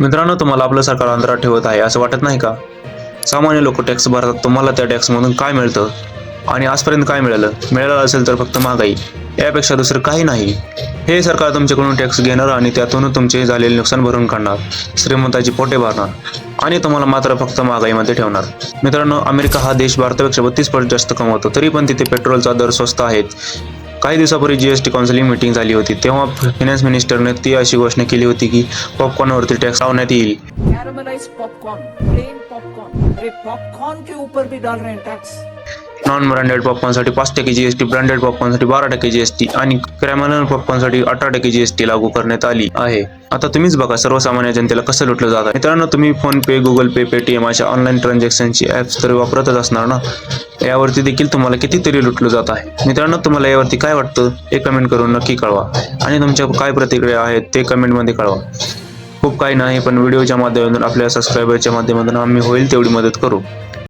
मित्रांनो तुम्हाला आपलं सरकार अंतरात ठेवत आहे असं वाटत नाही का? सामान्य लोक टॅक्स भरतात. तुम्हाला त्या टॅक्समधून काय मिळतं? आणि आजपर्यंत काय मिळालं? मिळालं असेल तर फक्त महागाई. यापेक्षा दुसरं काही नाही. हे सरकार तुमच्याकडून टॅक्स घेणार आणि त्यातून तुमचे झालेले नुकसान भरून काढणार. श्रीमंताची पोटे भरणार. आणि तुम्हाला मात्र फक्त महागाईमध्ये ठेवणार. मित्रांनो अमेरिका हा देश भारतापेक्षा बत्तीस पट जास्त कमवतो. तरी पण तिथे पेट्रोलचा दर स्वस्त आहेत. काही दिवसापूर्वी जीएसटी काउन्सिलिंग मीटिंग झाली होती. तेव्हा फायनान्स मिनिस्टरने ती अशी घोषणा केली होती की पॉपकॉर्नवरती टॅक्स लावण्यात येईल. नॉन ब्रँडेड पॉपकॉर्नसाठी पाच टक्के जीएसटी ब्रँडेड पॉपकॉर्नसाठी बारा टक्के जीएसटी आणि क्रॅमल पॉपकॉर्नसाठी अठरा टक्के जीएसटी लागू करण्यात आली आहे. आता तुम्हीच बघा सर्वसामान्य जनतेला कसं लुटलं जात आहे. मित्रांनो तुम्ही PhonePe Google pay Paytm अशा ऑनलाईन ट्रान्झॅक्शनची ॲप्स तर वापरतच असणार ना? यावरती देखील तुम्हाला कितीतरी लुटलं जात आहे. मित्रांनो तुम्हाला यावरती काय वाटतं हे कमेंट करून नक्की कळवा. आणि तुमच्या काय प्रतिक्रिया आहेत ते कमेंटमध्ये कळवा. खूप काही नाही पण व्हिडिओच्या माध्यमातून आपल्या सबस्क्रायबरच्या माध्यमातून आम्ही होईल तेवढी मदत करू.